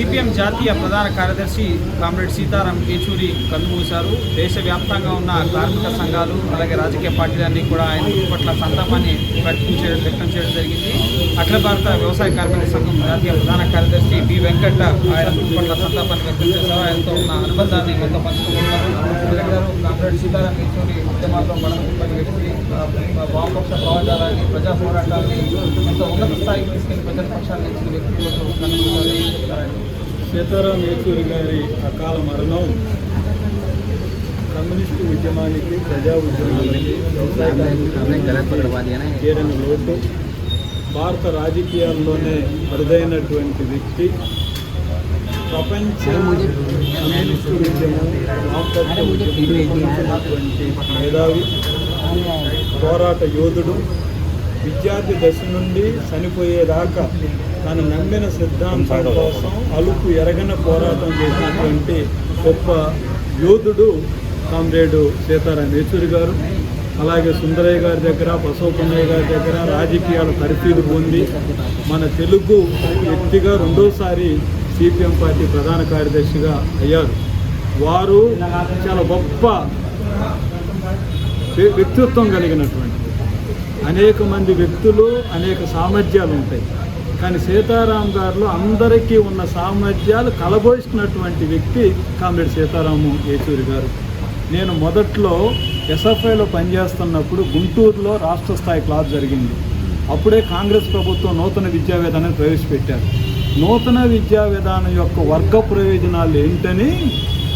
CPM జాతీయ ప్రధాన కార్యదర్శి కామ్రేడ్ సీతారాం యేచూరి కన్నుమూశారు. దేశవ్యాప్తంగా ఉన్న కార్మిక సంఘాలు అలాగే రాజకీయ పార్టీలన్నీ కూడా ఆయన పట్ల సంతాపాన్ని వ్యక్తం చేయడం వ్యక్తం చేయడం జరిగింది. అఖిల భారత వ్యవసాయ కార్మిక సంఘం జాతీయ ప్రధాన కార్యదర్శి బి వెంకట ఆయన పట్ల సంతాపాన్ని వ్యక్తం చేశారు. ఆయనతో ఉన్న అనుబంధాన్ని కొంత పంచుకుంటున్నారు. కామ్రేడ్ సీతారాం యేచూరి ఉద్యమాల్లో మనం వ్యక్తి వామపక్ష భావజాలాన్ని ప్రజా పోరాటాన్ని ఉన్నత స్థాయికి తీసుకెళ్ళి ప్రజల పక్షాన్ని ఇచ్చిన వ్యక్తి? సీతారాం యేచూరి గారి అకాల మరణం కమ్యూనిస్టు ఉద్యమానికి ప్రజా ఉద్యమానికి వ్యవసాయ తీరని లోటు భారత రాజకీయాల్లోనే అరుదైనటువంటి వ్యక్తి ప్రపంచ కమ్యూనిస్టు ఉద్యమం వామపక్ష ఉద్యమం సంబంధించినటువంటి మేధావి పోరాట యోధుడు విద్యార్థి దశ నుండి చనిపోయేదాకా తను నమ్మిన సిద్ధాంతం కోసం అలుపు ఎరగన పోరాటం చేసినటువంటి గొప్ప యోధుడు కామ్రేడు సీతారాం యేచూరి గారు అలాగే సుందరయ్య గారి దగ్గర బసవపున్నయ్య గారి దగ్గర రాజకీయాల తరఫీదు పొంది మన తెలుగు వ్యక్తిగా రెండోసారి సిపిఎం పార్టీ ప్రధాన కార్యదర్శిగా అయ్యారు. వారు చాలా గొప్ప వ్య- వ్యక్తిత్వం కలిగినటువంటి అనేక మంది వ్యక్తులు అనేక సామర్థ్యాలు ఉంటాయి. కానీ సీతారాం గారిలో అందరికీ ఉన్న సామర్థ్యాలు కలబోసినటువంటి వ్యక్తి కామ్రేడ్ సీతారాము యేచూరి గారు. నేను మొదట్లో ఎస్ఎఫ్ఐలో పనిచేస్తున్నప్పుడు గుంటూరులో రాష్ట్ర స్థాయి క్లాస్ జరిగింది. అప్పుడే కాంగ్రెస్ ప్రభుత్వం నూతన విద్యా విధానాన్ని ప్రవేశపెట్టారు. నూతన విద్యా విధానం యొక్క వర్గ ప్రయోజనాలు ఏంటని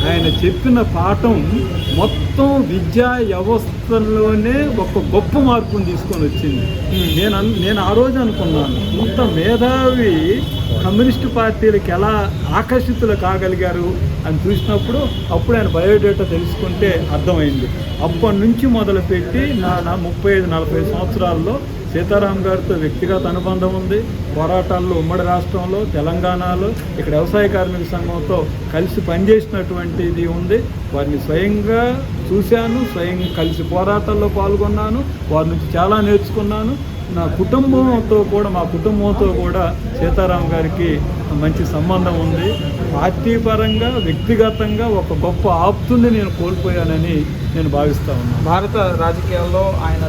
ఆయన చెప్పిన పాఠం మొత్తం విద్యా వ్యవస్థలోనే ఒక గొప్ప మార్పును తీసుకొని వచ్చింది. నేను నేను ఆ రోజు అనుకున్నాను ఇంత మేధావి కమ్యూనిస్టు పార్టీలకు ఎలా ఆకర్షితులు కాగలిగారు అని చూసినప్పుడు అప్పుడు ఆయన బయోడేటా తెలుసుకుంటే అర్థమైంది. అప్పటి నుంచి మొదలుపెట్టి నా నా ముప్పై ఐదు నలభై సంవత్సరాల్లో సీతారాం గారితో వ్యక్తిగత అనుబంధం ఉంది. పోరాటాల్లో ఉమ్మడి రాష్ట్రంలో తెలంగాణలో ఇక్కడ వ్యవసాయ కార్మిక సంఘంతో కలిసి పనిచేసినటువంటిది ఉంది. వారిని స్వయంగా చూశాను స్వయంగా కలిసి పోరాటాల్లో పాల్గొన్నాను. వారి నుంచి చాలా నేర్చుకున్నాను. నా కుటుంబంతో కూడా మా కుటుంబంతో కూడా సీతారాం గారికి మంచి సంబంధం ఉంది. పార్టీ పరంగా వ్యక్తిగతంగా ఒక గొప్ప ఆప్తుని నేను కోల్పోయానని నేను భావిస్తా ఉన్నాను భారత రాజకీయాల్లో ఆయన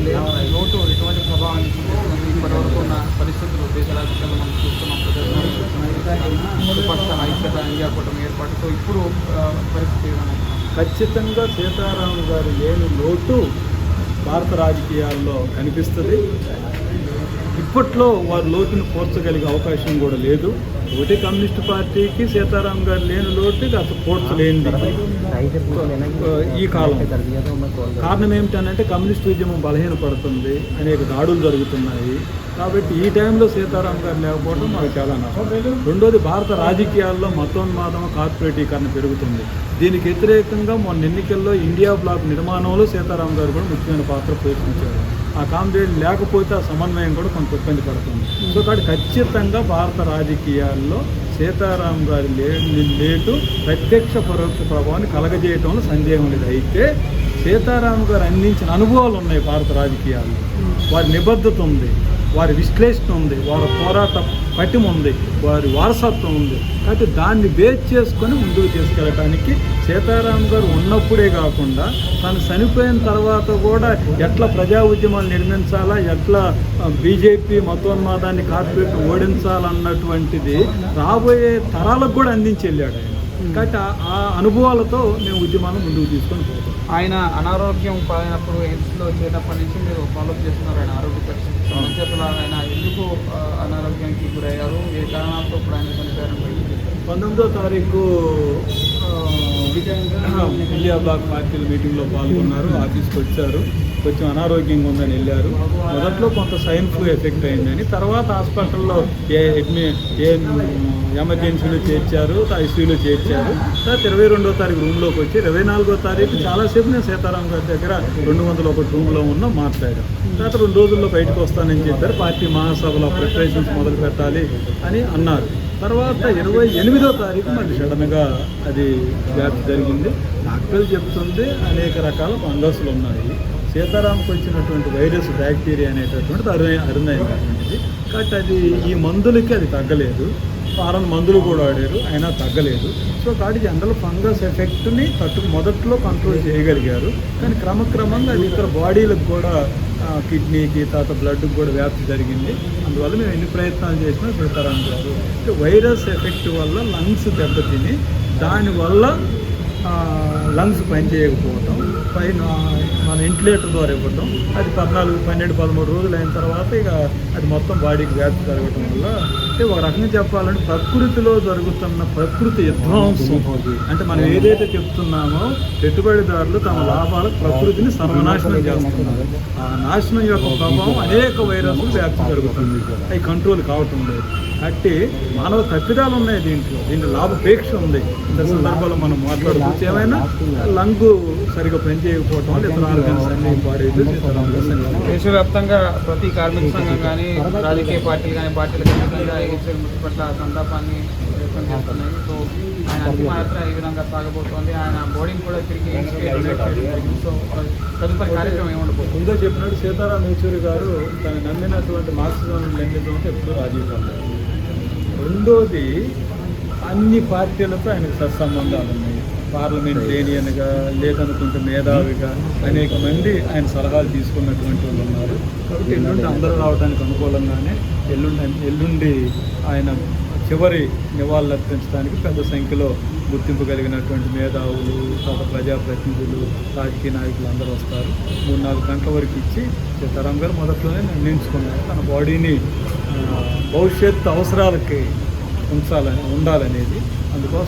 లోటు ఎటువంటి ప్రభావాన్ని ఇప్పటివరకు ఉన్న పరిస్థితులు దేశ రాజకీయాల్లో మనం చూస్తున్నాం. ప్రజలు పక్షాల ఐక్యత ఇండియా కూటమి ఏర్పాటుతో ఇప్పుడు పరిస్థితి ఖచ్చితంగా సీతారాం గారు లేని లోటు భారత రాజకీయాల్లో కనిపిస్తుంది. ఇప్పట్లో వారు లోటును పోర్చగలిగే అవకాశం కూడా లేదు. ఒకటి కమ్యూనిస్ట్ పార్టీకి సీతారాం గారు లేని లోటు అసలు పోర్చలేనిది. ఈ కాలం. కారణం ఏమిటనంటే కమ్యూనిస్ట్ ఉద్యమం బలహీనపడుతుంది అనేక దాడులు జరుగుతున్నాయి. కాబట్టి ఈ టైంలో సీతారాం గారు లేకపోవడం మాకు చాలా నష్టం. రెండోది భారత రాజకీయాల్లో మతోన్మాదం కార్పొరేటీకరణ పెరుగుతుంది. దీనికి వ్యతిరేకంగా మొన్న ఎన్నికల్లో ఇండియా బ్లాక్ నిర్మాణంలో సీతారాం గారు కూడా ముఖ్యమైన పాత్ర పోషించారు. ఆ కామ్రేడ్ లేకపోతే ఆ సమన్వయం కూడా కొంత ఇబ్బంది పడుతుంది. సో కాబట్టి ఖచ్చితంగా భారత రాజకీయాల్లో సీతారాం గారి లేని లేటు ప్రత్యక్ష పరోక్ష ప్రభావాన్ని కలగజేయటంలో సందేహం లేదు. అయితే సీతారాం గారు అందించిన అనుభవాలు ఉన్నాయి భారత రాజకీయాల్లో. వారి నిబద్ధత ఉంది. వారి విశ్లేషణ ఉంది వారి పోరాట పటిమ ఉంది వారి వారసత్వం ఉంది. కాబట్టి దాన్ని బేస్ చేసుకొని ముందుకు తీసుకెళ్ళడానికి సీతారాం గారు ఉన్నప్పుడే కాకుండా తను చనిపోయిన తర్వాత కూడా ఎట్లా ప్రజా ఉద్యమాలు నిర్మించాలా ఎట్లా బీజేపీ మతోన్మాదాన్ని కార్పొరేట్ ఓడించాలన్నటువంటిది రాబోయే తరాలకు కూడా అందించి వెళ్ళాడు ఆయన. కాబట్టి ఆ- అనుభవాలతో మేము ఉద్యమాలను ముందుకు తీసుకొని పోతాం ఆయన అనారోగ్యం పాలైనప్పుడు ఎయిడ్స్లో చేరినప్పటి నుంచి మీరు ఫాలోఅప్ చేస్తున్నారు ఆయన ఆరోగ్య పరిస్థితి. అసలు ఆయన. ఎందుకు అనారోగ్యానికి గురయ్యారు? ఏ కారణాలతో ఇప్పుడు ఆయన చెప్పారు. పంతొమ్మిదో తారీఖు ఆ, ఇండియా బ్లాక్ పార్టీల మీటింగ్లో పాల్గొన్నారు ఆఫీస్కి వచ్చారు. కొంచెం అనారోగ్యంగా ఉందని వెళ్ళారు. మొదట్లో కొంత సైన్ ఫ్లూ ఎఫెక్ట్ అయిందని తర్వాత హాస్పిటల్లో ఏ అడ్మి ఏ ఎమర్జెన్సీలో చేర్చారు ఐసీయూలో చేర్చారు. తర్వాత ఇరవై రెండో తారీఖు రూమ్లోకి వచ్చి ఇరవై నాలుగో తారీఖు చాలాసేపు నేను సీతారాం గారి దగ్గర రెండు వందల ఒకటి రూమ్లో ఉన్న మాట్లాడాను తర్వాత రెండు రోజుల్లో బయటకు వస్తానని చెప్పారు. పార్టీ మహాసభలో ప్రిపరేషన్స్ మొదలు పెట్టాలి అని అన్నారు. తర్వాత ఇరవై ఎనిమిదో తారీఖు మళ్ళీ సడన్గా అది వ్యాప్తి జరిగింది. డాక్టర్లు చెప్తుంది అనేక రకాల ఫంగస్లు ఉన్నాయి. సీతారాంకి వచ్చినటువంటి వైరస్ బ్యాక్టీరియా అనేటటువంటిది అరుణ అరుణైనటువంటిది. కాబట్టి అది ఈ మందులకి అది తగ్గలేదు. వారం మందులు కూడా ఆడారు అయినా తగ్గలేదు. సో కాబట్టి జనరల్ ఫంగస్ ఎఫెక్ట్ని తట్టు మొదట్లో కంట్రోల్ చేయగలిగారు. కానీ క్రమక్రమంగా అది ఇతర బాడీలకు కూడా కిడ్నీకి తర్వాత బ్లడ్కి కూడా వ్యాప్తి జరిగింది. అందువల్ల మేము ఎన్ని ప్రయత్నాలు చేసినా సీతారాం గారు వైరస్ ఎఫెక్ట్ వల్ల లంగ్స్ దెబ్బతిని దానివల్ల లంగ్స్ పనిచేయకపోవటం పైన మన ఇంటిలేటర్ ద్వారా ఇవ్వటం అది పద్నాలుగు పన్నెండు పదమూడు రోజులు అయిన తర్వాత ఇక అది మొత్తం బాడీకి వ్యాప్తి జరగటం వల్ల అంటే ఒక రకంగా చెప్పాలంటే ప్రకృతిలో జరుగుతున్న ప్రకృతి విధ్వంసం. అంటే మనం ఏదైతే చెప్తున్నామో పెట్టుబడిదారులు తమ లాభాలు ప్రకృతిని సర్వనాశనం చేస్తున్నారు. ఆ నాశనం యొక్క ప్రభావం అనేక వైరస్లు వ్యాప్తి జరుగుతుంది. అవి కంట్రోల్ కావటం లేదు. కాబట్టి మానవ తప్పిదాలు ఉన్నాయి దీంట్లో. దీంట్లో లాభపేక్ష ఉంది. ఇంత సందర్భంలో మనం మాట్లాడుకోవచ్చు ఏమైనా లంగ్ సరిగా పనిచేయకపోవటం వల్ల ఇతర ఆర్గన్స్ అన్ని. దేశవ్యాప్తంగా ప్రతి కార్మిక సంఘం కానీ రాజకీయ పార్టీలు కానీ ఈ మృతి పట్ల సంతాపాన్ని వ్యక్తం చేస్తున్నాయి. సో ఆయన అంతిమయాత్ర ఈ విధంగా సాగబోతోంది. ఆయన బోర్డింగ్ కూడా తిరిగి సో తదుపరి కార్యక్రమం ఏముండబోతుంది? ముందే చెప్పినట్టు సీతారాం యేచూరి గారు తను నమ్మినటువంటి మార్క్సిజం లెనిజంతో ఎప్పుడూ రాజీ పడలేదు రెండోది అన్ని పార్టీలతో ఆయనకు సత్సంబంధాలు ఉన్నాయి. పార్లమెంటేరియన్గా లేదనుకుంటే మేధావిగా అనేక మంది ఆయన సలహాలు తీసుకున్నటువంటి వాళ్ళు ఉన్నారు. కాబట్టి ఎల్లుండి అందరూ రావడానికి అనుకూలంగానే ఎల్లుండి ఎల్లుండి ఆయన చివరి నివాళులు అర్పించడానికి పెద్ద సంఖ్యలో గుర్తింపు కలిగినటువంటి మేధావులు తర్వాత ప్రజాప్రతినిధులు రాజకీయ నాయకులు అందరూ వస్తారు. మూడు నాలుగు గంటల వరకు ఇచ్చి సీతారాం గారు మొదట్లోనే నిర్ణయించుకున్నారు. తన బాడీని భవిష్యత్తు భవిష్యత్ అవసరాలకి ఉంచాలని ఉండాలనేది అందుకోసం